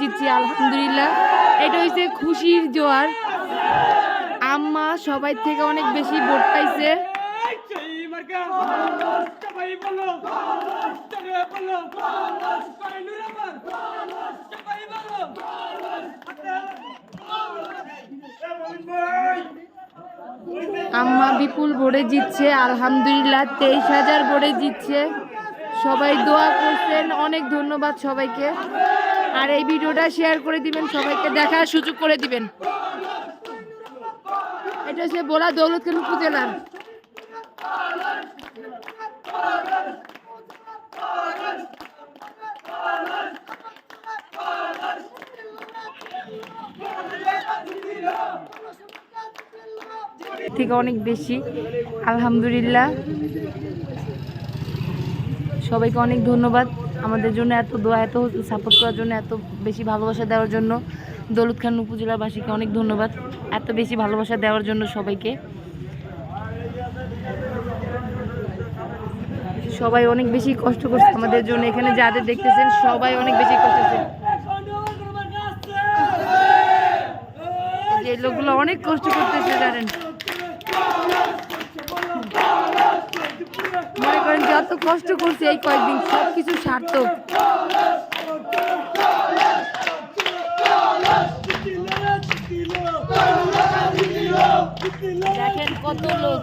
জিতছি, আলহামদুলিল্লাহ। এটা হচ্ছে খুশির জোয়ার। আম্মা সবাই থেকে অনেক বেশি ভোট পাইছে। আম্মা বিপুল ভোটে জিতছে, আলহামদুলিল্লাহ, তেইশ হাজার ভোটে জিতছে। সবাই দোয়া করছেন, অনেক ধন্যবাদ সবাইকে। আর এই ভিডিওটা শেয়ার করে দিবেন, সবাইকে দেখার সুযোগ করে দিবেন। এটা হচ্ছে বোলা দৌলতখান উপজেলার। থেকে অনেক বেশি, আলহামদুলিল্লাহ। সবাইকে অনেক ধন্যবাদ। আমাদের জন্য এত দোয়া, এত সাপোর্ট করার জন্য, এত বেশি ভালোবাসা দেওয়ার জন্য দৌলত খান উপজেলাবাসীকে অনেক ধন্যবাদ। এত বেশি ভালোবাসা দেওয়ার জন্য সবাইকে। সবাই অনেক বেশি কষ্ট করছে আমাদের জন্য। এখানে যাদের দেখতেছেন, সবাই অনেক বেশি কষ্ট করছে। যে লোকগুলো অনেক কষ্ট করতেছে, জানেন। মনে করেন যত কষ্ট করছে এই কয়েকদিন সব কিছু সার্থক। দেখেন কত লোক।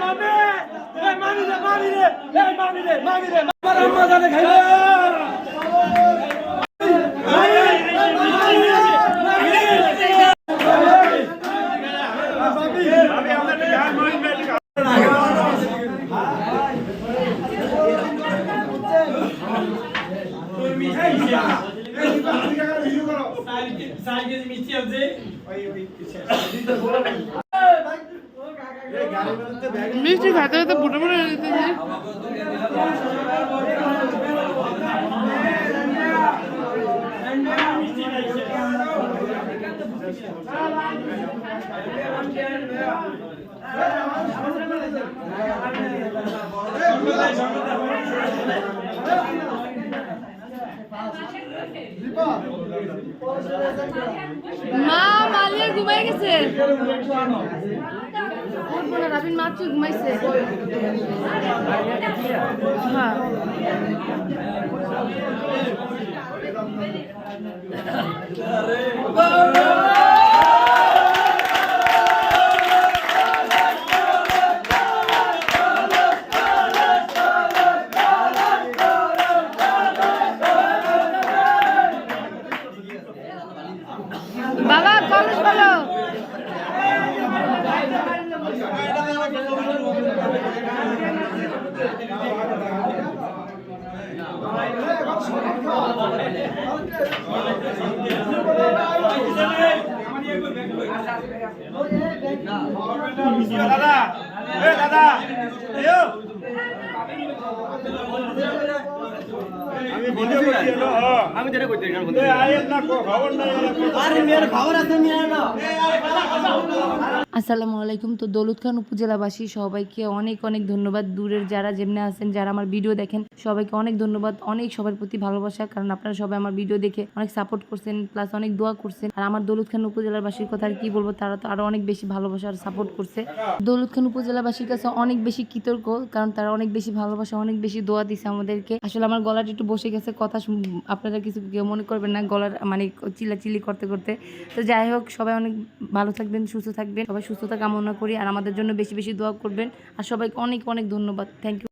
মামি রে মামি রে মামি রে মামি রে মামি রে মামি রে টাকা দাঁড়ান মিষ্টি খাতে খাতে ফুটে ফুটে দিতেছি মা মালিয়া ঘুমাই গেছে। রাবিন মাত্র ঘুমাইছে। হ্যাঁ। দাদা এ দাদা আমি এটা করতে খবর নাই আরে মেয়ের খবর আছে নিয়ে না আসসালামু আলাইকুম। তো দৌলত খান উপজেলাবাসী, সবাইকে অনেক অনেক ধন্যবাদ। দূরের যারা যেমনি আছেন, যারা আমার ভিডিও দেখেন, সবাইকে অনেক ধন্যবাদ, অনেক সবার প্রতি ভালোবাসা। কারণ আপনারা সবাই আমার ভিডিও দেখে অনেক সাপোর্ট করছেন প্লাস অনেক দোয়া করছেন। আর আমার দৌলত খান উপজেলাবাসীর কথা আর কি বলব, তারা তো আরও অনেক বেশি ভালোবাসা আর সাপোর্ট করছে। দৌলত খান উপজেলাবাসীর কাছে অনেক বেশি কৃতজ্ঞ, কারণ তারা অনেক বেশি ভালোবাসা, অনেক বেশি দোয়া দিছে আমাদেরকে। আসলে আমার গলাটা একটু বসে গেছে, কথা আপনারা কিছু কেউ মনে করবেন না, গলার মানে চিল্লাচিল্লি করতে করতে। তো যাই হোক, সবাই অনেক ভালো থাকবেন, সুস্থ থাকবেন, সবাই সুস্থতা কামনা করি আর আমাদের জন্য বেশি বেশি দোয়া করবেন। আর সবাইকে অনেক অনেক ধন্যবাদ। Thank you